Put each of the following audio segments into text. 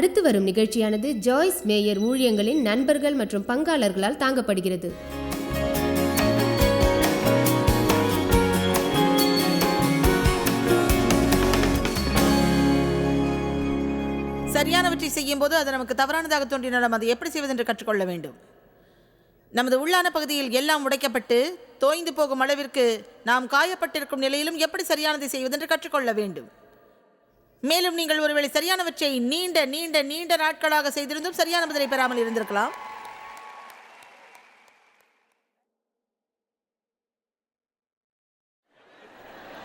அடுத்து வரும் நிகழ்ச்சியானது ஜாய்ஸ் மேயர் ஊழியங்களின் நண்பர்கள் மற்றும் பங்காளர்களால் தாங்கப்படுகிறது. சரியானவற்றை செய்யும் போது அது நமக்கு தவறானதாக தோன்றினாலும் அதை எப்படி செய்வதென்று கற்றுக்கொள்ள வேண்டும். நமது உள்ளான பகுதியில் எல்லாம் உடைக்கப்பட்டு தோய்ந்து போகும் அளவிற்கு நாம் காயப்பட்டிருக்கும் நிலையிலும் எப்படி சரியானதை செய்வதென்று கற்றுக்கொள்ள வேண்டும். மேலும் நீங்கள் ஒருவேளை சரியானவற்றை நீண்ட நீண்ட நீண்ட நாட்களாக செய்திருந்தும் சரியான பதிலை பெறாமல் இருந்திருக்கலாம்.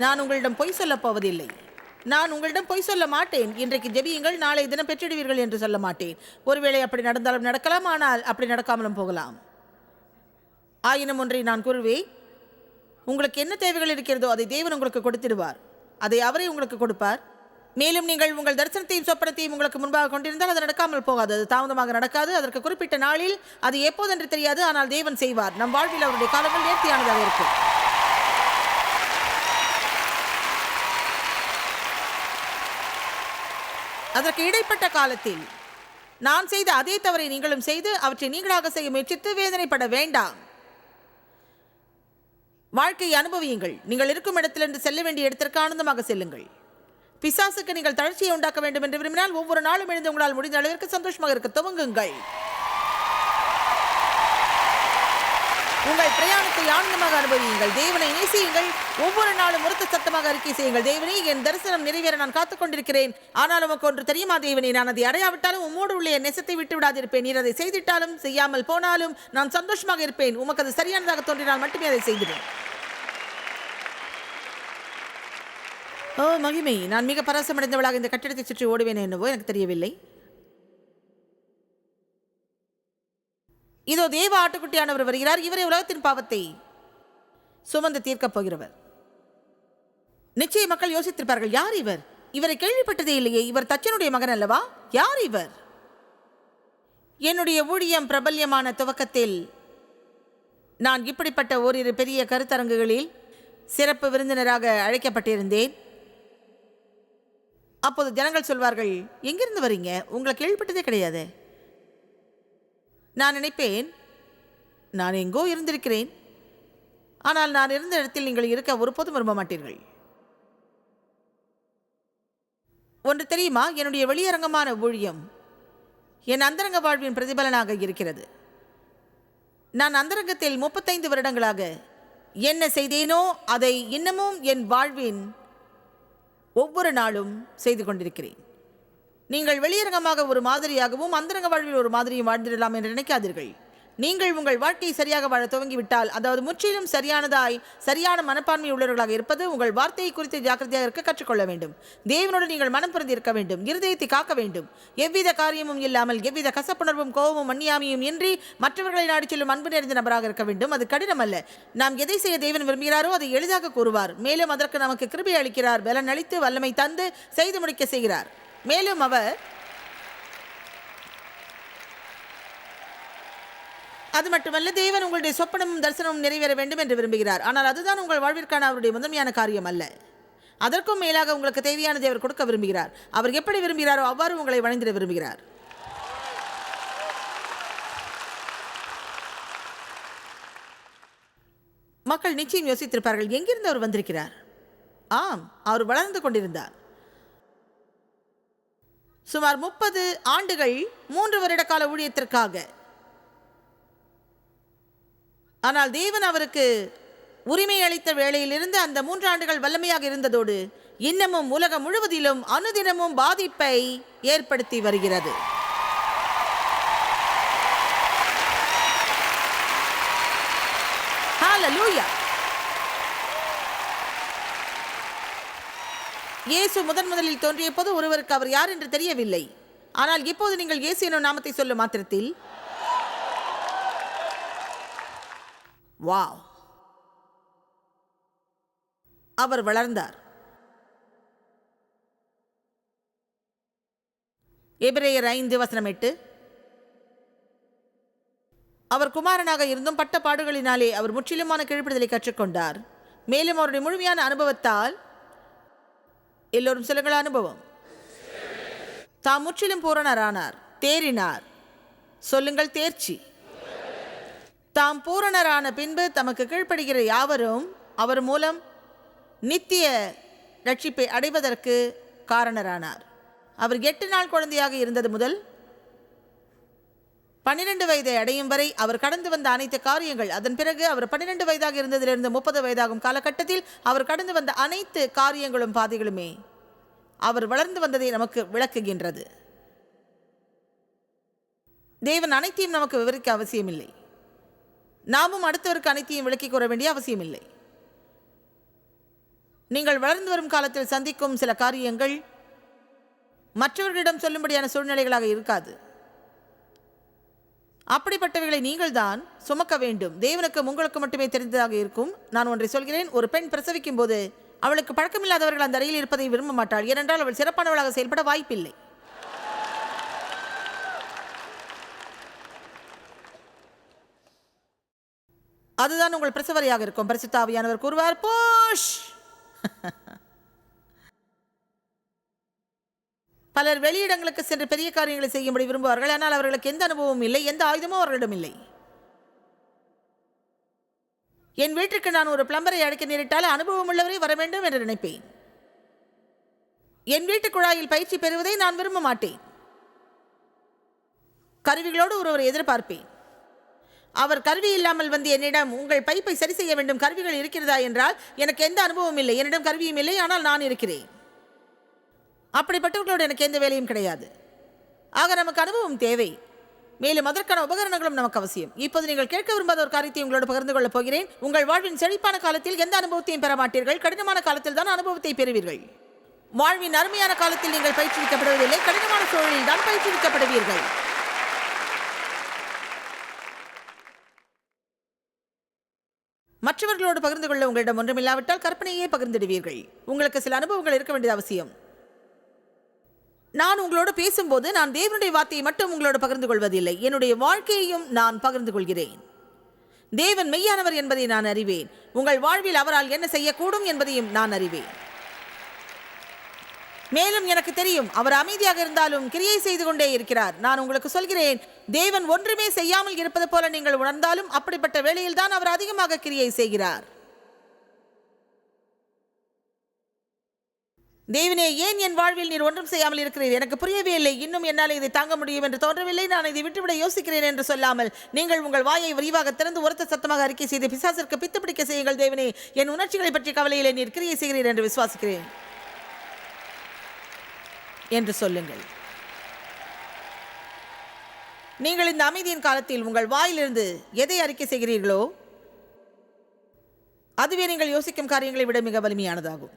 நான் உங்களிடம் பொய் சொல்லப் போவதில்லை. நான் உங்களிடம் பொய் சொல்ல மாட்டேன். இன்றைக்கு ஜெபியுங்கள் நாளை தினம் பெற்றிடுவீர்கள் என்று சொல்ல மாட்டேன். ஒருவேளை அப்படி நடந்தாலும் நடக்கலாம் ஆனால் அப்படி நடக்காமலும் போகலாம். ஆயினும் ஒன்றை நான் கூறுவேன். உங்களுக்கு என்ன தேவைகள் இருக்கிறதோ அதை தேவன் உங்களுக்கு கொடுத்திடுவார். அதை அவரே உங்களுக்கு கொடுப்பார். மேலும் நீங்கள் உங்கள் தரிசனத்தையும் சொப்பனத்தையும் உங்களுக்கு முன்பாக கொண்டிருந்தால் அது நடக்காமல் போகாது. அது தாமதமாக நடக்காது. அதற்கு குறிப்பிட்ட நாளில் அது எப்போதென்று தெரியாது. ஆனால் தேவன் செய்வார். நம் வாழ்வில் அவருடைய காலங்கள் நேர்த்தியானதாக இருக்கும். அதற்கு இடைப்பட்ட காலத்தில் நான் செய்த அதே தவறை நீங்களும் செய்து அவற்றை நீங்களாக செய்ய முயற்சித்து வேதனைப்பட வேண்டாம். வாழ்க்கையை அனுபவியுங்கள். நீங்கள் இருக்கும் இடத்திலிருந்து செல்ல வேண்டிய இடத்திற்கு ஆனந்தமாக செல்லுங்கள். பிசாசுக்கு நீங்கள் தளர்ச்சியை உண்டாக்க வேண்டும் என்று விரும்பினால் ஒவ்வொரு நாளும் எழுந்து உங்களால் முடிந்த அளவிற்கு சந்தோஷமாக இருக்க துவங்குங்கள். உங்கள் பிரயாணத்தை ஆனந்தமாக அனுபவியுங்கள். தேவனை நேசியுங்கள். ஒவ்வொரு நாளும் உரத்த சத்தமாக அறிக்கை செய்யுங்கள். தேவனே என் தரிசனம் நிறைவேற நான் காத்துக் கொண்டிருக்கிறேன். ஆனால் உமக்கு ஒன்று தெரியுமா தேவனே? நான் அதை அடையாவிட்டாலும் உம்மோடு உள்ள என் நெசத்தை விட்டு விடாதிருப்பேன். நீர் அதை செய்திட்டாலும் செய்யாமல் போனாலும் நான் சந்தோஷமாக இருப்பேன். உமக்கு அது சரியானதாக தோன்றினால் மட்டுமே அதை செய்திடும் ஓ மகிமை. நான் மிக பரவசமடைந்தவளாக இந்த கட்டிடத்தை சுற்றி ஓடுவேன் என்னவோ எனக்கு தெரியவில்லை. இதோ தேவ ஆட்டுக்குட்டியானவர் வருகிறார். இவரே உலகத்தின் பாவத்தை சுமந்து தீர்க்கப் போகிறவர். நிச்சய மக்கள் யோசித்திருப்பார்கள் யார் இவர்? இவரை கேள்விப்பட்டதே இல்லையே. இவர் தச்சனுடைய மகன் அல்லவா? யார் இவர்? என்னுடைய ஊழியம் பிரபல்யமான துவக்கத்தில் நான் இப்படிப்பட்ட ஓரிரு பெரிய கருத்தரங்குகளில் சிறப்பு விருந்தினராக அழைக்கப்பட்டிருந்தேன். அப்போது ஜனங்கள் சொல்வார்கள் எங்கிருந்து வரீங்க? உங்களை கேள்விப்பட்டதே கிடையாது. நான் நினைப்பேன் நான் எங்கோ இருந்திருக்கிறேன். ஆனால் நான் இருந்த இடத்தில் நீங்கள் இருக்க ஒருபோதும் விரும்ப மாட்டீர்கள். ஒன்று தெரியுமா? என்னுடைய வெளியரங்கமான ஊழியம் என் அந்தரங்க வாழ்வின் பிரதிபலனாக இருக்கிறது. நான் அந்தரங்கத்தில் முப்பத்தைந்து வருடங்களாக என்ன செய்தேனோ அதை இன்னமும் என் வாழ்வின் ஒவ்வொரு நாளும் செய்து கொண்டிருக்கிறேன். நீங்கள் வெளியரங்கமாக ஒரு மாதிரியாகவும் அந்தரங்க வாழ்வில் ஒரு மாதிரியும் வாழ்ந்திடலாம் என்று நினைக்காதீர்கள். நீங்கள் உங்கள் வாழ்க்கையை சரியாக வாழ துவங்கிவிட்டால் அதாவது முற்றிலும் சரியானதாய் சரியான மனப்பான்மை உள்ளவர்களாக இருப்பது உங்கள் வார்த்தையை குறித்து ஜாக்கிரதையாக இருக்க கற்றுக்கொள்ள வேண்டும். தேவனோடு நீங்கள் மனம் புரிந்து இருக்க வேண்டும் இருதயத்தை காக்க வேண்டும். எவ்வித காரியமும் இல்லாமல் எவ்வித கசப்புணர்வும் கோபமும் மன்னியாமையும் இன்றி மற்றவர்களை நாடி செல்லும் அன்பு நிறைந்த நபராக இருக்க வேண்டும். அது கடினம் அல்ல. நாம் எதை செய்ய தேவன் விரும்புகிறாரோ அதை எளிதாக கூறுவார். மேலும் அதற்கு நமக்கு கிருபி அளிக்கிறார். பலன் அளித்து வல்லமை தந்து செய்து முடிக்க செய்கிறார். மேலும் அவர் அது மட்டுமல்ல தேவன் உங்களுடைய சொப்பனமும் தரிசனமும் நிறைவேற வேண்டும் என்று விரும்புகிறார். ஆனால் அதுதான் உங்கள் வாழ்விற்கான அவருடைய முதன்மையான காரியம் அல்ல. அதற்கும் மேலாக உங்களுக்கு தேவையானதை அவர் கொடுக்க விரும்புகிறார். அவர் எப்படி விரும்புகிறாரோ அவ்வாறு உங்களை வணைந்திட விரும்புகிறார். மக்கள் நிச்சயம் யோசித்திருப்பார்கள் எங்கிருந்து அவர் வந்திருக்கிறார்? ஆம் அவர் வளர்ந்து கொண்டிருந்தார். சுமார் முப்பது ஆண்டுகள் மூன்று வருட கால ஊழியத்திற்காக ஆனால் தேவன் அவருக்கு உரிமை அளித்த வேளையிலிருந்து அந்த மூன்று ஆண்டுகள் வல்லமையாக இருந்ததோடு இன்னமும் உலகம் முழுவதிலும் அனுதினமும் பாதிப்பை ஏற்படுத்தி வருகிறது. இயேசு முதன் முதலில் தோன்றிய போது ஒருவருக்கு அவர் யார் என்று தெரியவில்லை. ஆனால் இப்போது நீங்கள் இயேசு எனும் நாமத்தை சொல்லும் மாத்திரத்தில் வாவ். அவர் வளர்ந்தார். எபிரேயர் ஐந்து வசனம் எட்டு. அவர் குமாரனாக இருந்தும் பட்ட பாடுகளினாலே அவர் முற்றிலுமான கீழ்ப்படுதலை கற்றுக்கொண்டார். மேலும் அவருடைய முழுமையான அனுபவத்தால் எல்லோரும் சிலங்கள அனுபவம். தாம் முற்றிலும் பூரணரானார் தேறினார். சொல்லுங்கள் தேர்ச்சி. தாம் பூரணரான பின்பு தமக்கு கீழ்ப்படுகிற யாவரும் அவர் மூலம் நித்திய ரட்சிப்பை அடைவதற்கு காரணரானார். அவர் எட்டு நாள் குழந்தையாக இருந்தது முதல் பன்னிரண்டு வயதை அடையும் வரை அவர் கடந்து வந்த அனைத்து காரியங்கள் அதன் பிறகு அவர் பன்னிரண்டு வயதாக இருந்ததிலிருந்து முப்பது வயதாகும் காலகட்டத்தில் அவர் கடந்து வந்த அனைத்து காரியங்களும் பாதைகளுமே அவர் வளர்ந்து வந்ததை நமக்கு விளக்குகின்றது. தேவன் அனைத்தையும் நமக்கு விவரிக்க அவசியமில்லை. நாமும் அடுத்தவருக்கு அனைத்தையும் விளக்கிக் கூற வேண்டிய அவசியமில்லை. நீங்கள் வளர்ந்து வரும் காலத்தில் சந்திக்கும் சில காரியங்கள் மற்றவர்களிடம் சொல்லும்படியான சூழ்நிலைகளாக இருக்காது. அப்படிப்பட்டவைகளை நீங்கள்தான் சுமக்க வேண்டும். தேவனுக்கு உங்களுக்கு மட்டுமே தெரிந்ததாக இருக்கும். நான் ஒன்றை சொல்கிறேன். ஒரு பெண் பிரசவிக்கும் போது அவளுக்கு பழக்கமில்லாதவர்கள் அந்த அறையில் இருப்பதை விரும்ப மாட்டாள். ஏனென்றால் அவள் சிறப்பானவளாக செயல்பட வாய்ப்பில்லை. அதுதான் உங்கள் பிரசவரையாக இருக்கும். பரிசுத்தாவியானவர் கூறுவார் போஷ்! பலர் வெளியிடங்களுக்கு சென்று பெரிய காரியங்களை செய்யும்படி விரும்புவார்கள். ஆனால் அவர்களுக்கு எந்த அனுபவமும் இல்லை எந்த ஆயுதமும் அவர்களிடம் இல்லை. என் வீட்டுக்கு நான் ஒரு பிளம்பரை அழைக்க நேரிட்டால் அனுபவம் உள்ளவரை வர வேண்டும் என்று நினைப்பேன். என் வீட்டு குழாயில் பயிற்சி பெறுவதை நான் விரும்ப மாட்டேன். கருவிகளோடு ஒருவரை எதிர்பார்ப்பேன். அவர் கருவி இல்லாமல் வந்து என்னிடம் உங்கள் பைப்பை சரி செய்ய வேண்டும். கருவிகள் இருக்கிறதா? என்றால் எனக்கு எந்த அனுபவமும் இல்லை. என்னிடம் கருவியும் இல்லை. ஆனால் நான் இருக்கிறேன். அப்படிப்பட்டவர்களோடு எனக்கு எந்த வேலையும் கிடையாது. ஆக நமக்கு அனுபவம் தேவை. மேலும் அதற்கான உபகரணங்களும் நமக்கு அவசியம். இப்போது நீங்கள் கேட்க விரும்பாத ஒரு காரியத்தை உங்களோடு பகிர்ந்து கொள்ளப் போகிறேன். உங்கள் வாழ்வின் செழிப்பான காலத்தில் எந்த அனுபவத்தையும் பெற மாட்டீர்கள் கடினமான காலத்தில் தான் அனுபவத்தை பெறுவீர்கள். வாழ்வின் அருமையான காலத்தில் நீங்கள் பயிற்றுவிக்கப்படுவதில்லை. கடினமான சூழலில் தான் பயிற்றுவிக்கப்படுவீர்கள். மற்றவர்களோடு பகிர்ந்து கொள்ள உங்களிடம் ஒன்றுமில்லாவிட்டால் கற்பனையே பகிர்ந்துடுவீர்கள். உங்களுக்கு சில அனுபவங்கள் இருக்க வேண்டியது அவசியம். நான் உங்களோடு பேசும்போது நான் தேவனுடைய வார்த்தையை மட்டும் உங்களோடு பகிர்ந்து கொள்வதில்லை. என்னுடைய வாழ்க்கையையும் நான் பகிர்ந்து கொள்கிறேன். தேவன் மெய்யானவர் என்பதை நான் அறிவேன். உங்கள் வாழ்வில் அவரால் என்ன செய்யக்கூடும் என்பதையும் நான் அறிவேன். மேலும் எனக்கு தெரியும் அவர் அமைதியாக இருந்தாலும் கிரியை செய்து கொண்டே இருக்கிறார். நான் உங்களுக்கு சொல்கிறேன் தேவன் ஒன்றுமே செய்யாமல் இருப்பது போல நீங்கள் உணர்ந்தாலும் அப்படிப்பட்ட வேளையில் தான் அவர் அதிகமாக கிரியை செய்கிறார். தேவனே ஏன் என் வாழ்வில் நீர் ஒன்றும் செய்யாமல் இருக்கிறீர்? எனக்கு புரியவே இல்லை இன்னும் என்னால் இதை தாங்க முடியும் என்று தோன்றவில்லை. நான் இதை விட்டுவிட யோசிக்கிறேன் என்று சொல்லாமல் நீங்கள் உங்கள் வாயை விரிவாக திறந்து உரத்த சத்தமாக அறிக்கை செய்து பிசாசிற்கு பித்து பிடிக்க செய்யுங்கள். தேவனே என் உணர்ச்சிகளை பற்றிய கவலையிலே நீர் கிரியை செய்கிறீர் என்று விசுவாசிக்கிறேன். என்று சொல்லுங்கள். நீங்கள் இந்த அமைதியின் காலத்தில் உங்கள் வாயிலிருந்து எதை அறிக்கை செய்கிறீர்களோ அதுவே நீங்கள் யோசிக்கும் காரியங்களை விட மிக வலிமையானதாகும்.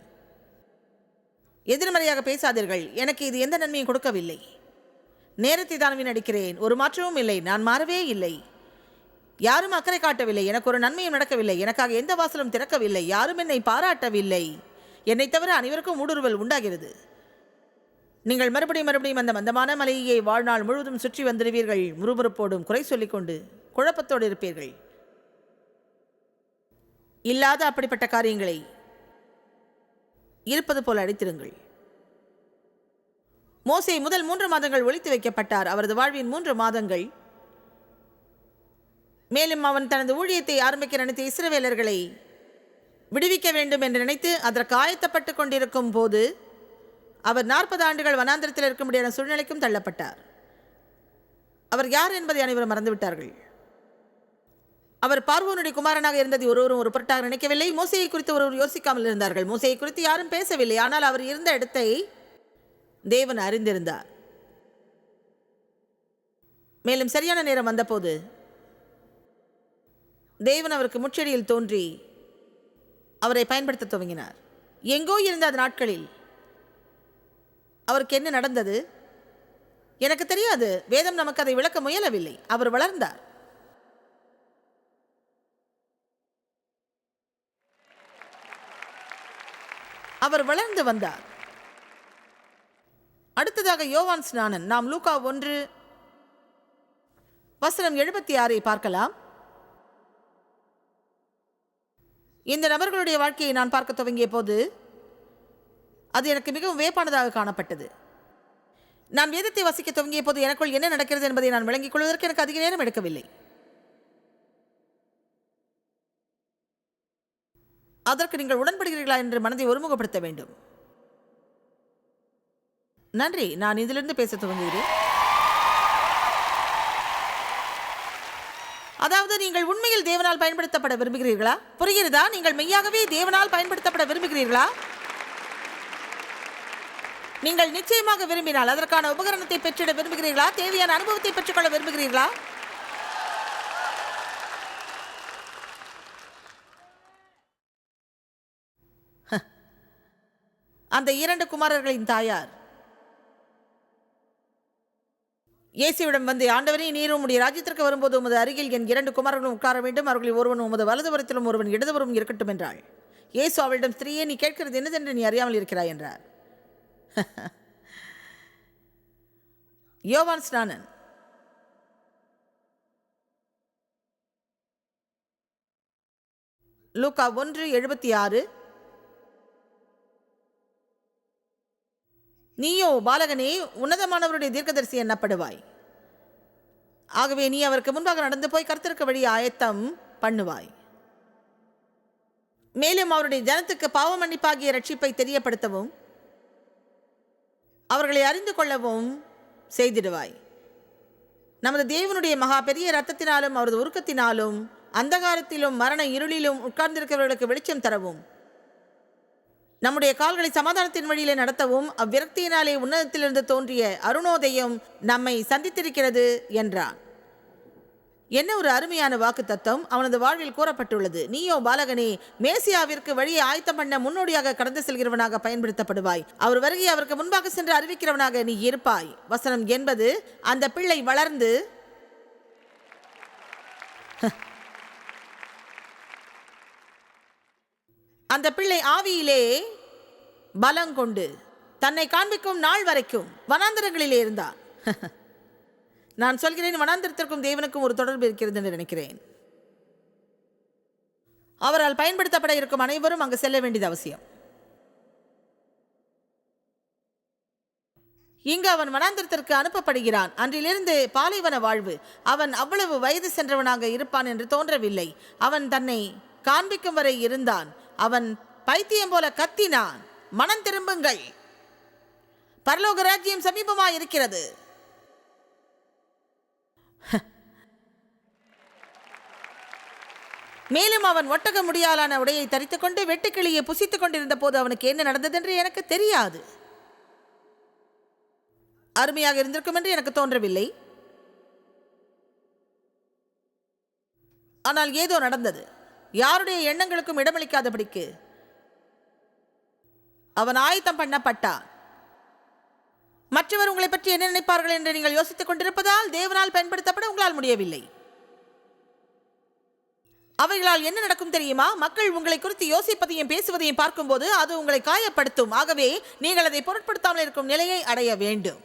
எதிர்மறையாக பேசாதீர்கள். எனக்கு இது எந்த நன்மையும் கொடுக்கவில்லை. நேரத்தை தான் வீணடிக்கிறேன். ஒரு மாற்றமும் இல்லை. நான் மாறவே இல்லை. யாரும் அக்கறை காட்டவில்லை. எனக்கு ஒரு நன்மையும் நடக்கவில்லை. எனக்காக எந்த வாசலும் திறக்கவில்லை. யாரும் என்னை பாராட்டவில்லை. என்னை தவிர அனைவருக்கும் ஊடுருவல் உண்டாகிறது. நீங்கள் மறுபடியும் மறுபடியும் அந்த மந்தமான மலையை வாழ்நாள் முழுவதும் சுற்றி வந்துடுவீர்கள் முறுமுறுப்போடும் குறை சொல்லிக்கொண்டு குழப்பத்தோடு இருப்பீர்கள். இல்லாத அப்படிப்பட்ட காரியங்களை இருப்பது போல அடித்திருங்கள். மோசை முதல் மூன்று மாதங்கள் ஒழித்து வைக்கப்பட்டார். அவரது வாழ்வின் மூன்று மாதங்கள். மேலும் அவன் தனது ஊழியத்தை ஆரம்பிக்க நினைத்த இஸ்ரவேலர்களை விடுவிக்க வேண்டும் என்று நினைத்து அதற்கு ஆயத்தப்பட்டு கொண்டிருக்கும் போது அவர் நாற்பது ஆண்டுகள் வனாந்திரத்தில் இருக்க முடியாத சூழ்நிலைக்கும் தள்ளப்பட்டார். அவர் யார் என்பதை அனைவரும் மறந்துவிட்டார்கள். அவர் பார்வோனுடைய குமாரனாக இருந்ததை ஒருவரும் ஒரு பொருட்டாக நினைக்கவில்லை. மோசையை குறித்து ஒருவர் யோசிக்காமல் இருந்தார்கள். மோசையை குறித்து யாரும் பேசவில்லை. ஆனால் அவர் இருந்த இடத்தை தேவன் அறிந்திருந்தார். மேலும் சரியான நேரம் வந்தபோது தேவன் அவருக்கு முச்செடியில் தோன்றி அவரை பயன்படுத்த துவங்கினார். எங்கோ இருந்த அந்த நாட்களில் அவருக்கு என்ன நடந்தது? எனக்கு தெரியாது. வேதம் நமக்கு அதை விளக்க முயலவில்லை. அவர் வளர்ந்தார். அவர் வளர்ந்து வந்தார். அடுத்ததாக யோவான் ஸ்நானன். நாம் லூகா ஒன்று வசனம் எழுபத்தி ஆறை பார்க்கலாம். இந்த நபர்களுடைய வாழ்க்கையை நான் பார்க்க துவங்கிய போது அது எனக்கு மிகவும் வேப்பானதாக காணப்பட்டது. நான் வேதத்தை வசிக்க துவங்கிய போது எனக்குள் என்ன நடக்கிறது என்பதை நான் விளங்கிக் கொள்வதற்கு எனக்கு அதிக நேரம் எடுக்கவில்லை. அதற்கு நீங்கள் உடன்படுகிறீர்களா என்று மனதை ஒருமுகப்படுத்த வேண்டும். நன்றி நான் இதிலிருந்து பேச துவங்குகிறேன். அதாவது நீங்கள் உண்மையில் தேவனால் பயன்படுத்தப்பட விரும்புகிறீர்களா? புரிகிறதா? நீங்கள் மெய்யாகவே தேவனால் பயன்படுத்தப்பட விரும்புகிறீர்களா? நீங்கள் நிச்சயமாக விரும்பினால் அதற்கான உபகரணத்தை பெற்றிட விரும்புகிறீர்களா? தேவையான அனுபவத்தை பெற்றுக்கொள்ள விரும்புகிறீர்களா? அந்த இரண்டு குமாரர்களின் தாயார். இயேசுவிடம் வந்து ஆண்டவரே நீர் உம்முடைய ராஜ்யத்திற்கு வரும்போது உமது அருகில் என் இரண்டு குமாரர்களும் உட்கார வேண்டும். அவர்களில் ஒருவன் உமது வலதுபுறத்திலும் ஒருவன் இடதுபுறம் இருக்கட்டும் என்றாள் இயேசு அவளிடம் ஸ்திரீயே நீ கேட்கிறது என்னதென்று நீ அறியாமல் இருக்கிறாய் என்றார். யோவான் ஸ்நானன். லூக்கா ஒன்று எழுபத்தி ஆறு நீயோ பாலகனே உன்னதமானவருடைய தீர்க்கதரிசி எண்ணப்படுவாய் ஆகவே நீ அவருக்கு முன்பாக நடந்து போய் கருத்திருக்க வழி ஆயத்தம் பண்ணுவாய். மேலும் அவருடைய ஜனத்துக்கு பாவ மன்னிப்பாகிய ரட்சிப்பை தெரியப்படுத்தவும் அவர்களை அறிந்து கொள்ளவும் செய்திடுவாய். நமது தேவனுடைய மகா பெரிய ரத்தத்தினாலும் அவரது உருக்கத்தினாலும் அந்தகாரத்திலும் மரண இருளிலும் உட்கார்ந்திருக்கிறவர்களுக்கு வெளிச்சம் தரவும். நம்முடைய கால்களை சமாதானத்தின் வழியிலே நடத்தவும் அவ்விரக்தியினாலே உன்னதத்திலிருந்து தோன்றிய அருணோதயம் நம்மை சந்தித்திருக்கிறது என்றான். என்ன ஒரு அருமையான வாக்கு தத்துவம் அவனது வாழ்வில் கூறப்பட்டுள்ளது. நீயோ பாலகனே மேசியாவிற்கு வழியை ஆயத்தம் பண்ண முன்னோடியாக கடந்து செல்கிறவனாக பயன்படுத்தப்படுவாய். அவர் வருகை அவருக்கு முன்பாக சென்று அறிவிக்கிறவனாக நீ இருப்பாய். வசனம் என்பது அந்த பிள்ளை வளர்ந்து அந்த பிள்ளை ஆவியிலே பலங்கொண்டு தன்னை காண்பிக்கும் நாள் வரைக்கும் வனாந்தரங்களிலே இருந்தான். நான் சொல்கிறேன் வனாந்திரத்திற்கும் தேவனுக்கும் ஒரு தொடர்பு இருக்கிறது என்று நினைக்கிறேன். அவரால் பயன்படுத்தப்பட இருக்கும் அனைவரும் அங்கு செல்ல வேண்டியது அவசியம். இங்கு அவன் வனாந்திரத்திற்கு அனுப்பப்படுகிறான். அன்றிலிருந்து பாலைவன வாழ்வு. அவன் அவ்வளவு வயது சென்றவனாக இருப்பான் என்று தோன்றவில்லை. அவன் தன்னை காண்பிக்கும் வரை இருந்தான். அவன் பைத்தியம் போல கத்தினான். மனம் திரும்புங்கள். பரலோக ராஜ்யம் சமீபமாக இருக்கிறது மேலும் அவன் ஒட்டக முடியாலான உடையை தரித்துக்கொண்டு வெட்டுக்கிளியை புசித்துக் கொண்டிருந்த போது அவனுக்கு என்ன நடந்ததென்று எனக்கு தெரியாது. அருமையாக இருந்திருக்கும் என்று எனக்கு தோன்றவில்லை. ஆனால் ஏதோ நடந்தது. யாருடைய எண்ணங்களுக்கும் இடமளிக்காதபடிக்கு அவன் ஆயத்தம் பண்ணப்பட்டான். மற்றவர் உங்களை பற்றி என்ன நினைப்பார்கள் என்று நீங்கள் யோசித்துக் கொண்டிருப்பதால் தேவனால் பயன்படுத்தப்பட உங்களால் முடியவில்லை. அவைகளால் என்ன நடக்கும் தெரியுமா? மக்கள் உங்களை குறித்து யோசிப்பதையும் பேசுவதையும் பார்க்கும்போது அது உங்களை காயப்படுத்தும். ஆகவே நீங்கள் அதை பொருட்படுத்தாமல் இருக்கும் நிலையை அடைய வேண்டும்.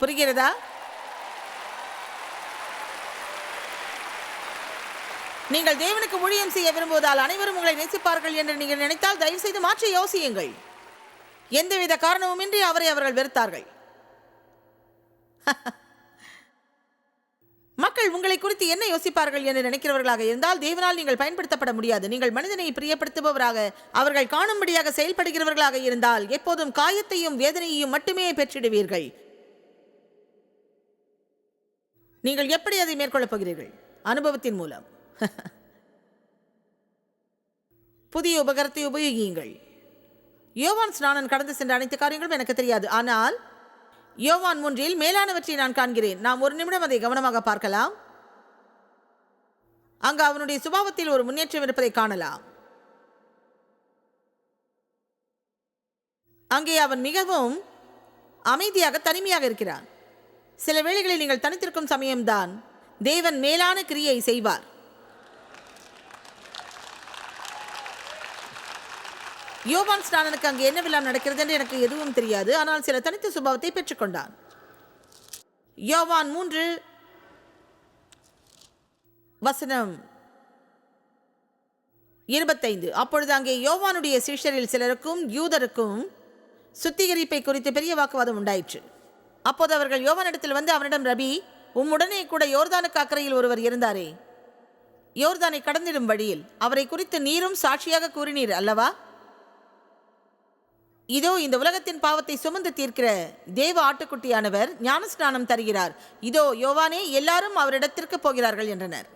புரிகிறதா? நீங்கள் தேவனுக்கு ஊழியம் செய்ய விரும்புவதால் அனைவரும் உங்களை நேசிப்பார்கள் என்று நீங்கள் நினைத்தால் தயவு செய்து மாற்றி யோசியுங்கள். எந்தவித காரணமுமின்றி அவரை அவர்கள் வெறுத்தார்கள். மக்கள் உங்களை குறித்து என்ன யோசிப்பார்கள் என்று நினைக்கிறவர்களாக இருந்தால் தேவனால் நீங்கள் பயன்படுத்தப்பட முடியாது. நீங்கள் மனிதனை பிரியப்படுத்துபவராக அவர்கள் காணும்படியாக செயல்படுகிறவர்களாக இருந்தால் எப்போதும் காயத்தையும் வேதனையையும் மட்டுமே பெற்றிடுவீர்கள். நீங்கள் எப்படி அதை மேற்கொள்ளப் போகிறீர்கள்? அனுபவத்தின் மூலம். புதிய உபகரத்தை உபயோகியுங்கள். யோவான் ஸ்நானன் கடந்து சென்ற அனைத்து காரியங்களும் எனக்கு தெரியாது. ஆனால் யோவான் மூன்றில் மேலானவற்றை நான் காண்கிறேன். நாம் ஒரு நிமிடம் அதை கவனமாக பார்க்கலாம். அங்கு அவனுடைய சுபாவத்தில் ஒரு முன்னேற்றம் இருப்பதை காணலாம். அங்கே அவன் மிகவும் அமைதியாக தனிமையாக இருக்கிறான். சில வேளைகளில் நீங்கள் தனித்திருக்கும் சமயம்தான் தேவன் மேலான கிரியை செய்வார். யோவான் ஸ்நானனுக்கு அங்கே என்னவெல்லாம் நடக்கிறது என்று எனக்கு எதுவும் தெரியாது. ஆனால் சில தனித்த சுபாவத்தை பெற்றுக்கொண்டான் யோவான் மூன்று வசனம் இருபத்தைந்து. அப்பொழுது அங்கே யோவானுடைய சீஷரில் சிலருக்கும் யூதருக்கும் சுத்திகரிப்பை குறித்து பெரிய வாக்குவாதம் உண்டாயிற்று. அப்போது அவர்கள் யோவானிடத்தில் வந்து அவனிடம் ரபி உம்முடனே கூட யோர்தானுக்கு அக்கறையில் ஒருவர் இருந்தாரே. யோர்தானை கடந்திடும் வழியில் அவரை குறித்து நீரும் சாட்சியாக கூறினீர் அல்லவா? இதோ இந்த உலகத்தின் பாவத்தை சுமந்து தீர்க்கிற தேவ ஆட்டுக்குட்டியானவர் ஞானஸ்நானம் தருகிறார். இதோ யோவானே எல்லாரும் அவரிடத்திற்கு போகிறார்கள் என்றனர்.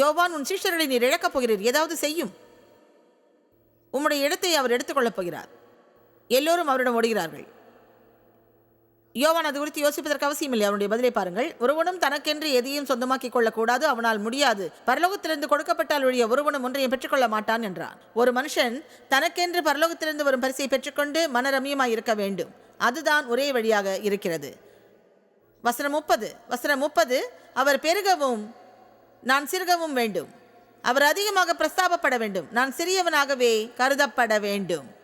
யோவான் உன் சீஷர்களை நீர் இழக்கப் போகிறீர். ஏதாவது செய்யும். உம்முடைய இடத்தை அவர் எடுத்துக்கொள்ளப் போகிறார். எல்லோரும் அவரிடம் ஓடுகிறார்கள். யோவான் அது குறித்து யோசிப்பதற்கு அவசியம் இல்லை. அவனுடைய பதிலை பாருங்கள். ஒருவனும் தனக்கென்று எதையும் சொந்தமாக்கிக் கொள்ளக்கூடாது அவனால் முடியாது. பரலோகத்திலிருந்து கொடுக்கப்பட்டால் ஒழிய ஒருவனும் ஒன்றையும் பெற்றுக்கொள்ள மாட்டான் என்றான். ஒரு மனுஷன் தனக்கென்று பரலோகத்திலிருந்து வரும் பரிசை பெற்றுக்கொண்டு மனரமியமாய் இருக்க வேண்டும். அதுதான் ஒரே வழியாக இருக்கிறது. வசனம் முப்பது. வசனம் முப்பது. அவர் பெருகவும் நான் சிறுகவும் வேண்டும். அவர் அதிகமாக பிரஸ்தாபப்பட வேண்டும். நான் சிறியவனாகவே கருதப்பட வேண்டும்.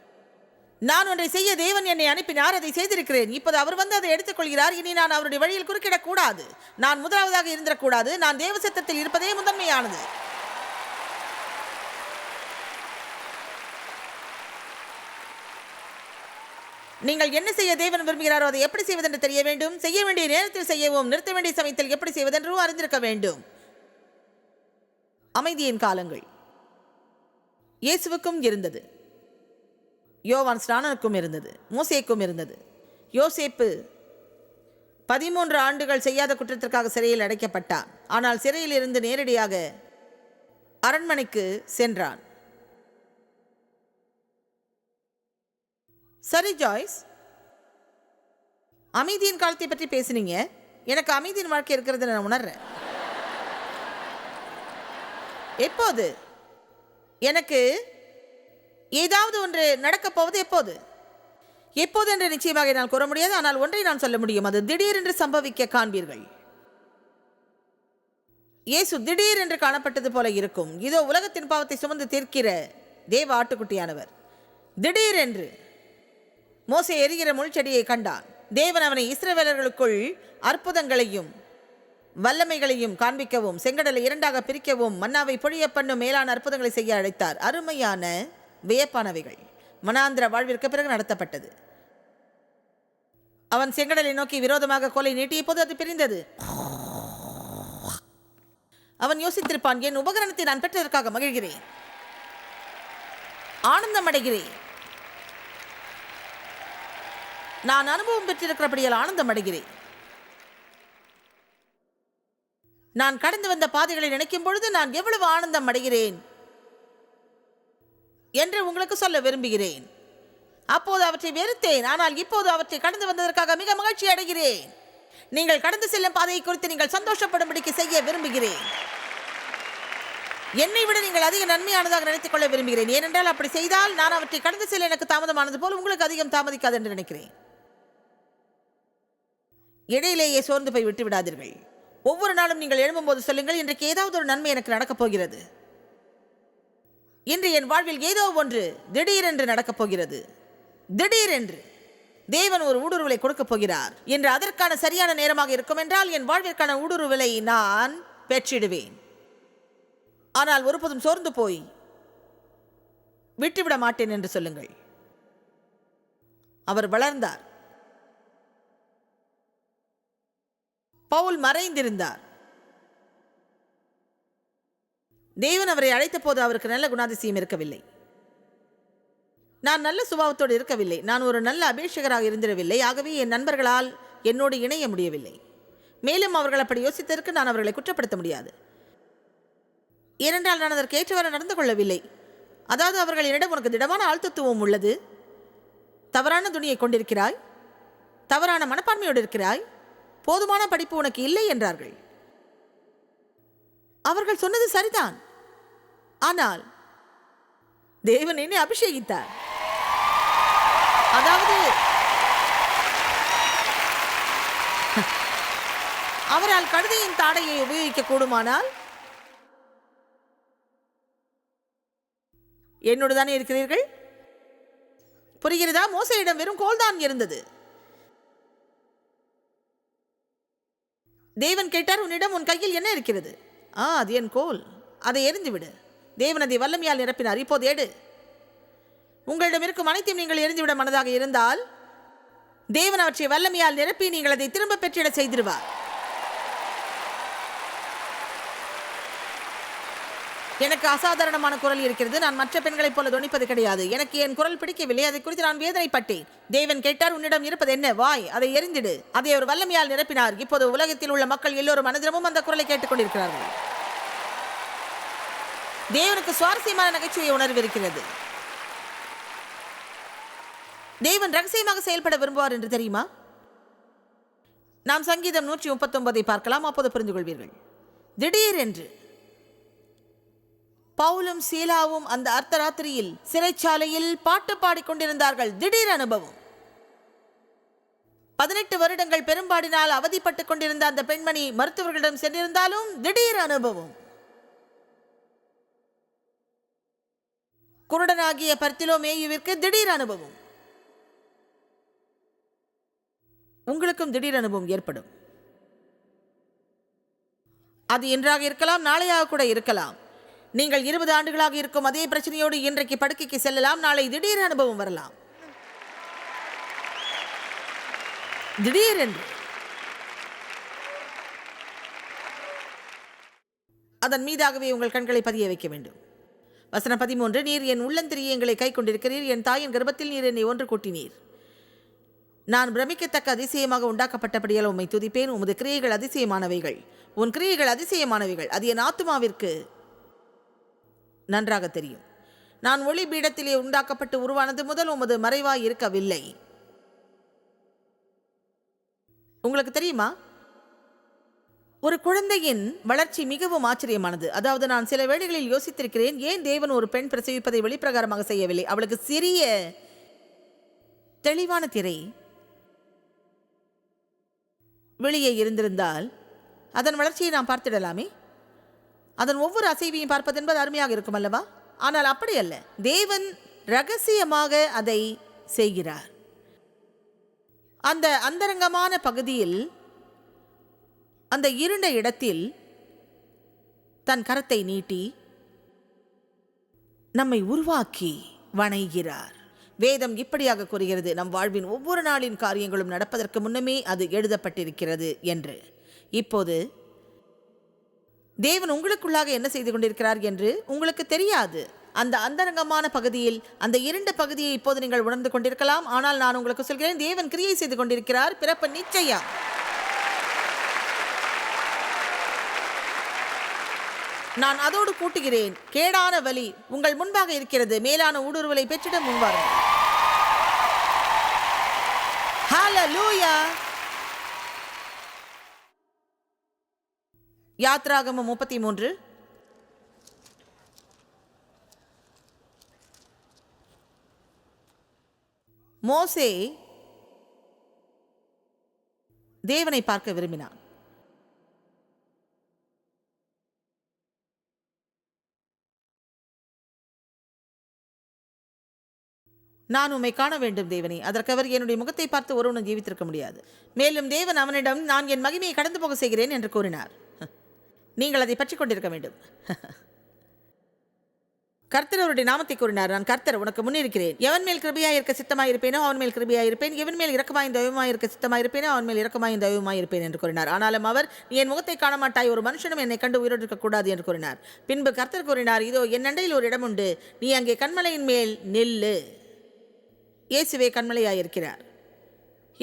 நான் ஒன்றை செய்ய தேவன் என்னை அனுப்பினார் அதை செய்திருக்கிறேன். இப்போது அவர் வந்து அதை எடுத்துக்கொள்கிறார். இனி நான் அவருடைய வழியில் குறுக்கிடக்கூடாது. நான் முதலாவதாக இருந்திடக்கூடாது. நான் தேவ சத்தத்தில் இருப்பதே முதன்மையானது. நீங்கள் என்ன செய்ய தேவன் விரும்புகிறாரோ அதை எப்படி செய்வதென்று தெரிய வேண்டும். செய்ய வேண்டிய நேரத்தில் செய்யவும் நிறுத்த வேண்டிய சமயத்தில் எப்படி செய்வதென்றும் அறிந்திருக்க வேண்டும். அமைதியின் காலங்கள். இயேசுவுக்கும் இருந்தது. யோவான் ஸ்நானனுக்கும் இருந்தது மூசேக்கும் இருந்தது. யோசேப்பு பதிமூன்று ஆண்டுகள் செய்யாத குற்றத்திற்காக சிறையில் அடைக்கப்பட்டான். ஆனால் சிறையில் இருந்து நேரடியாக அரண்மனைக்கு சென்றான். சரி ஜாய்ஸ். அமைதியின் காலத்தை பற்றி பேசுனீங்க. எனக்கு அமைதியின் வாழ்க்கை இருக்கிறது நான் உணர்றேன். எப்போது? எனக்கு ஏதாவது ஒன்று நடக்கப் போவது எப்போது? எப்போது என்று நிச்சயமாக என்னால் கூற முடியாது. ஆனால் ஒன்றை நான் சொல்ல முடியும். அது திடீரென்று சம்பவிக்க காண்பீர்கள். இயேசு திடீர் என்று காணப்பட்டது போல இருக்கும். இதோ உலகத்தின் பாவத்தை சுமந்து தீர்க்கிற தேவ ஆட்டுக்குட்டியானவர். திடீரென்று மோசை எரிகிற முள்செடியை கண்டான். தேவன் அவனை இஸ்ரவேலர்களுக்குள் அற்புதங்களையும் வல்லமைகளையும் காண்பிக்கவும் செங்கடலை இரண்டாக பிரிக்கவும் மன்னாவை பொழிய பண்ணும் மேலான அற்புதங்களை செய்ய அழைத்தார். அருமையான வியப்பானவைகள். மனாந்திர வாழ்விற்கு பிறகு நடத்தப்பட்டது. அவன் செங்கடலை நோக்கி விரோதமாக கோலை நீட்டிய போது அது பிரிந்தது. அவன் யோசித்திருப்பான் என் உபகரணத்தை நான் பெற்றதற்காக மகிழ்கிறேன். ஆனந்தம் அடைகிறேன். நான் அனுபவம் பெற்றிருக்கிறபடியால் ஆனந்தம் அடைகிறேன். நான் கடந்து வந்த பாதைகளை நினைக்கும் பொழுது நான் எவ்வளவு ஆனந்தம் அடைகிறேன்? என்று உங்களுக்கு சொல்ல விரும்புகிறேன். அப்போது அவற்றை வெறுத்தேன் ஆனால் இப்போது அவற்றை கடந்து வந்ததற்காக மிக மகிழ்ச்சி அடைகிறேன். நீங்கள் கடந்து செல்லும் பாதையை குறித்து நீங்கள் சந்தோஷப்படும்படிக்கு செய்ய விரும்புகிறேன். என்னை விட நீங்கள் அதிக நன்மையானதாக நினைத்துக் கொள்ள விரும்புகிறேன். ஏனென்றால் அப்படி செய்தால் நான் அவற்றை கடந்து செல்ல எனக்கு தாமதமானது போல் உங்களுக்கு அதிகம் தாமதிக்காது என்று நினைக்கிறேன். இடையிலேயே சோர்ந்து போய் விட்டு விடாதீர்கள். ஒவ்வொரு நாளும் நீங்கள் எழும்பும்போது சொல்லுங்கள் இன்றைக்கு ஏதாவது ஒரு நன்மை எனக்கு நடக்கப் போகிறது. இன்று என் வாழ்வில் ஏதோ ஒன்று திடீரென்று நடக்கப் போகிறது. திடீரென்று தேவன் ஒரு ஊடுருவலை கொடுக்கப் போகிறார். என்று அதற்கான சரியான நேரமாக இருக்கும் என்றால் என் வாழ்விற்கான ஊடுருவலை நான் பெற்றிடுவேன். ஆனால் ஒருபோதும் சோர்ந்து போய் விட்டுவிட மாட்டேன் என்று சொல்லுங்கள். அவர் வளர்ந்தார். பவுல் மறைந்திருந்தார். தேவன் அவரை அழைத்த போது அவருக்கு நல்ல குணாதிசயம் இருக்கவில்லை. நான் நல்ல சுபாவத்தோடு இருக்கவில்லை. நான் ஒரு நல்ல அபேஷகராக இருந்திடவில்லை. ஆகவே என் நண்பர்களால் என்னோடு இணைய முடியவில்லை. மேலும் அவர்கள் அப்படி யோசித்ததற்கு நான் அவர்களை குற்றப்படுத்த முடியாது. ஏனென்றால் நான் அதற்கேற்றவாறு நடந்து கொள்ளவில்லை. அதாவது அவர்கள் என்னிடம் உனக்கு திடமான ஆழ்த்தத்துவம் உள்ளது. தவறான துணியை கொண்டிருக்கிறாய். தவறான மனப்பான்மையோடு இருக்கிறாய். போதுமான படிப்பு உனக்கு இல்லை என்றார்கள். அவர்கள் சொன்னது சரிதான். ஆனால் தேவன் என்னை அபிஷேகித்தார். அதாவது அவரால் கழுதையின் தாடையை உபயோகிக்க கூடுமானால் என்னோடு தானே இருக்கிறீர்கள்? புரிகிறதா? மோசையிடம் வெறும் கோல்தான் இருந்தது. தேவன் கேட்டார் உன்னிடம் உன் கையில் என்ன இருக்கிறது? ஆ அது என் கோல். அதை எரிந்துவிடு விடு வல்லமையால் நிரப்பினார். இப்போது எடு. உங்களிடம் இருக்கும் அனைத்தையும் நீங்கள் எரிந்துவிட மனதாக இருந்தால் தேவன் அவற்றை வல்லமையால் நிரப்பி நீங்கள் அதை திரும்ப பெற்றிட செய்திருவார். எனக்கு அசாதாரணமான குரல் இருக்கிறது. நான் மற்ற பெண்களைப் போல துணிப்பது கிடையாது. எனக்கு என் குரல் பிடிக்கவில்லை. அதை குறித்து நான் வேதனைப்பட்டேன். தேவன் கேட்டார் உன்னிடம் இருப்பது என்ன? வாய். அதை எரிந்திடு அதை ஒரு வல்லமையால் நிரப்பினார். இப்போது உலகத்தில் உள்ள மக்கள் எல்லோரும் அனுதினமும் அந்த குரலை கேட்டுக்கொண்டிருக்கிறார்கள் தேவனுக்கு சுவாரஸ்யமான நகைச்சுவை உணர்வு இருக்கிறது தேவன் ரகசியமாக செயல்பட விரும்புவார் என்று தெரியுமா? நாம் சங்கீதம் நூற்றி முப்பத்தொன்பதை பார்க்கலாம். அப்போது புரிந்து கொள்வீர்கள் திடீரென்று பவுலும் சீலாவும் அந்த அர்த்தராத்திரியில் சிறைச்சாலையில் பாட்டு பாடிக்கொண்டிருந்தார்கள். திடீர் அனுபவம். பதினெட்டு வருடங்கள் பெரும்பாடினால் அவதிப்பட்டுக் கொண்டிருந்த அந்த பெண்மணி மருத்துவர்களிடம் சென்றிருந்தாலும் திடீர் அனுபவம். குருடனாகிய பர்த்திலோமேயுவிற்கு திடீர் அனுபவம். உங்களுக்கும் திடீர் அனுபவம் ஏற்படும். அது இன்றாக இருக்கலாம் நாளையாக கூட இருக்கலாம். நீங்கள் இருபது ஆண்டுகளாக இருக்கும் அதே பிரச்சனையோடு இன்றைக்கு படுக்கைக்கு செல்லலாம் நாளை திடீர் அனுபவம் வரலாம். திடீரென்று. அதன் மீதாகவே உங்கள் கண்களை பதிய வைக்க வேண்டும். வசனம் பதிமூன்று நீர் என் உள்ளந்திரியங்களை கை கொண்டிருக்கிறீர் என் தாயின் கர்ப்பத்தில் நீர் என்னை ஒன்று கூட்டினீர். நான் பிரமிக்கத்தக்க அதிசயமாக உண்டாக்கப்பட்டபடியால் உம்மை துதிப்பேன். உமது கிரியைகள் அதிசயமானவைகள். உன் கிரியைகள் அதிசயமானவைகள். அது என் ஆத்துமாவிற்கு நன்றாக தெரியும். நான் ஒளி பீடத்திலே உண்டாக்கப்பட்டு உருவானது முதல் உமது மறைவாய் இருக்கவில்லை. உங்களுக்கு தெரியுமா? ஒரு குழந்தையின் வளர்ச்சி மிகவும் ஆச்சரியமானது. அதாவது நான் சில வேளைகளில் யோசித்திருக்கிறேன் ஏன் தேவன் ஒரு பெண் பிரசவிப்பதை வெளிப்பிரகாரமாக செய்யவில்லை? அவளுக்கு சிறிய தெளிவான திரை வெளியே இருந்திருந்தால் அதன் வளர்ச்சியை நாம் பார்த்திடலாமே. அதன் ஒவ்வொரு அசைவையும் பார்ப்பது என்பது அருமையாக இருக்கும் அல்லவா? ஆனால் அப்படி அல்ல. தேவன் ரகசியமாக அதை செய்கிறார். அந்த அந்தரங்கமான பகுதியில் அந்த இருண்ட இடத்தில் தன் கரத்தை நீட்டி நம்மை உருவாக்கி வணைகிறார். வேதம் இப்படியாக கூறுகிறது நம் வாழ்வின் ஒவ்வொரு நாளின் காரியங்களும் நடப்பதற்கு முன்னமே அது எழுதப்பட்டிருக்கிறது என்று. இப்போது தேவன் உங்களுக்குள்ளாக என்ன செய்து கொண்டிருக்கிறார்? என்று உங்களுக்கு தெரியாது. அந்த அந்தரங்கமான பகுதியில் அந்த இரண்டு பகுதியை இப்போது நீங்கள் உணர்ந்து கொண்டிருக்கலாம். ஆனால் நான் உங்களுக்கு சொல்கிறேன் தேவன் கிரியை செய்து கொண்டிருக்கிறார் பிறப்பு நிச்சயம். நான் அதோடு கூட்டுகிறேன். கேடான வழி உங்கள் முன்பாக இருக்கிறது. மேலான ஊடுருவலை பெற்றிட முன்வாருங்கள் ஹalleluya யாத்ராகமம் முப்பத்தி மூன்று மோசே தேவனை பார்க்க விரும்பினான். நான் உம்மை காண வேண்டும் தேவனே. அதற்கு அவர் என்னுடைய முகத்தை பார்த்து ஒருவனும் ஜீவித்திருக்க முடியாது. மேலும் தேவன் அவனிடம் நான் என் மகிமையை கடந்து போக செய்கிறேன் என்று கூறினார். நீங்கள் அதை பற்றி கொண்டிருக்க வேண்டும். கர்த்தர் அவருடைய நாமத்தை கூறினார். நான் கர்த்தர் உனக்கு முன்னிருக்கிறேன். எவன் மேல் கிருபியாய் இருக்க இருப்பேனோ அவன் மேல் கிருபியாயிருப்பேன். எவன் மேல் இரக்கமாய் தயவுமாய் இருக்க சித்தமாய் இருப்பேனோ அவன் மேல் இரக்கமாய் தயவுமாய் இருப்பேன் என்று கூறினார். ஆனாலும் அவர் நீ என் முகத்தை காண மாட்டாய் ஒரு மனுஷனும் என்னை கண்டு உயிரோடு இருக்கக்கூடாது என்று கூறினார். பின்பு கர்த்தர் கூறினார் இதோ என் அண்டையில் ஒரு இடம் உண்டு. நீ அங்கே கண்மலையின் மேல் நெல்லு. இயேசுவே கண்மலையாயிருக்கிறார்.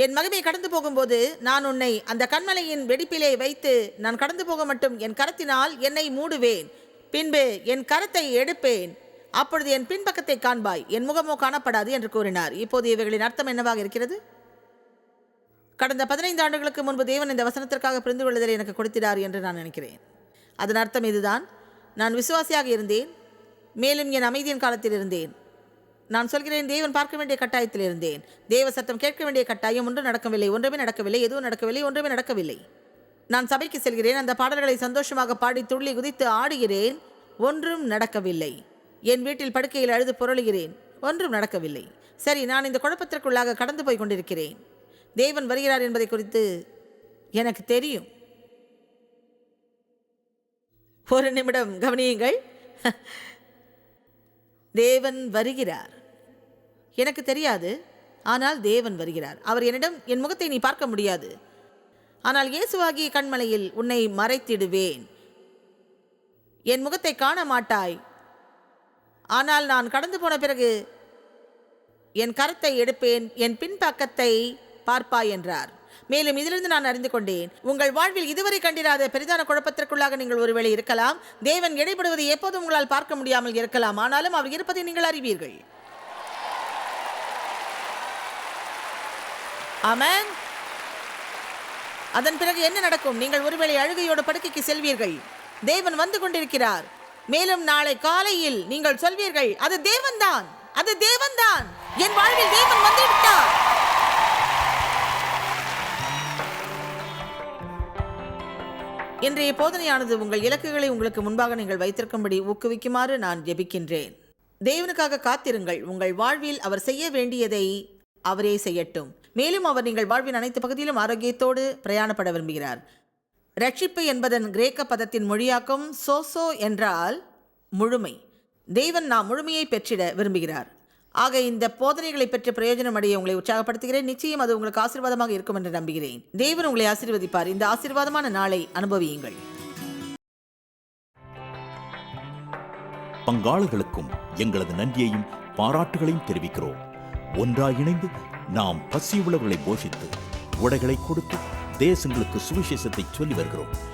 என் மகிமை கடந்து போகும்போது நான் உன்னை அந்த கண்மலையின் வெடிப்பிலே வைத்து நான் கடந்து போக மட்டும் என் கரத்தினால் என்னை மூடுவேன். பின்பு என் கரத்தை எடுப்பேன். அப்பொழுது என் பின்பக்கத்தை காண்பாய். என் முகமோ காணப்படாது என்று கூறினார். இப்போது இவைகளின் அர்த்தம் என்னவாக இருக்கிறது? கடந்த பதினைந்து ஆண்டுகளுக்கு முன்பு தேவன் இந்த வசனத்திற்காக புரிந்து கொள்ளுதலை எனக்கு கொடுத்திடார் என்று நான் நினைக்கிறேன். அதன் அர்த்தம் இதுதான். நான் விசுவாசியாக இருந்தேன். மேலும் என் அமைதியின் காலத்தில் இருந்தேன். நான் சொல்கிறேன் தேவன் பார்க்க வேண்டிய கட்டாயத்தில் இருந்தேன் தேவ சத்தம் கேட்க வேண்டிய கட்டாயம் ஒன்றும் நடக்கவில்லை ஒன்றுமே நடக்கவில்லை எதுவும் நடக்கவில்லை ஒன்றுமே நடக்கவில்லை. நான் சபைக்கு செல்கிறேன் அந்த பாடல்களை சந்தோஷமாக பாடி துள்ளி குதித்து ஆடுகிறேன் ஒன்றும் நடக்கவில்லை. என் வீட்டில் படுக்கையில் அழுது புரளுகிறேன் ஒன்றும் நடக்கவில்லை. சரி நான் இந்த குழப்பத்திற்குள்ளாக கடந்து போய் கொண்டிருக்கிறேன். தேவன் வருகிறார் என்பதை குறித்து எனக்கு தெரியும். ஒரு நிமிடம் கவனியுங்கள். தேவன் வருகிறார். எனக்கு தெரியாது. ஆனால் தேவன் வருகிறார். அவர் என்னிடம் என் முகத்தை நீ பார்க்க முடியாது. ஆனால் இயேசுவாகிய கண்மலையில் உன்னை மறைத்திடுவேன். என் முகத்தை காண மாட்டாய். ஆனால் நான் கடந்து போன பிறகு என் கரத்தை எடுப்பேன். என் பின்பக்கத்தை பார்ப்பாய் என்றார். மேலும் இதிலிருந்து நான் அறிந்து கொண்டேன். உங்கள் வாழ்வில் இதுவரை கண்டிராத பெரிதான குழப்பத்திற்குள்ளாக நீங்கள் ஒருவேளை இருக்கலாம். தேவன் இடைப்படுவதை எப்போதும் உங்களால் பார்க்க முடியாமல் இருக்கலாம். ஆனாலும் அவர் இருப்பதை நீங்கள் அறிவீர்கள். ஆமென். அதன் பிறகு என்ன நடக்கும்? நீங்கள் ஒருவேளை அழுகையோட படுக்கைக்கு செல்வீர்கள். தேவன் வந்து கொண்டிருக்கிறார். மேலும் நாளை காலையில் நீங்கள் சொல்வீர்கள் அது தேவன்தான் அது தேவன்தான். என் வாழ்வில் தேவன் வந்து இன்றைய போதனையானது உங்கள் இலக்குகளை உங்களுக்கு முன்பாக நீங்கள் வைத்திருக்கும்படி ஊக்குவிக்குமாறு நான் ஜெபிக்கின்றேன். தேவனுக்காக காத்திருங்கள் உங்கள் வாழ்வில் அவர் செய்ய வேண்டியதை அவரே செய்யட்டும். மேலும் அவர் நீங்கள் வாழ்வின் அனைத்து பகுதியிலும் ஆரோக்கியத்தோடு பிரயாணப்பட விரும்புகிறார். ரட்சிப்பு என்பதன் கிரேக்க பதத்தின் மொழியாக்கம் சோசோ என்றால் முழுமை. தேவன் நாம் முழுமையை பெற்றிட விரும்புகிறார். ஆக இந்த போதனைகளை பெற்ற பிரயோஜனம் அடைய உங்களை உற்சாகப்படுத்துகிறேன். நிச்சயம் அது உங்களுக்கு ஆசீர்வாதமாக இருக்கும் என்று நம்புகிறேன். தேவன் உங்களை ஆசீர்வதிப்பார். இந்த ஆசீர்வாதமான நாளை அனுபவியுங்கள். பங்காளர்களுக்கும் எங்களது நன்றியையும் பாராட்டுகளையும் தெரிவிக்கிறோம். ஒன்றாய் இணைந்து நாம் பசியுள்ளவர்களை போஷித்து உடைகளை கொடுத்து தேசங்களுக்கு சுவிசேஷத்தை சொல்லி வருகிறோம்.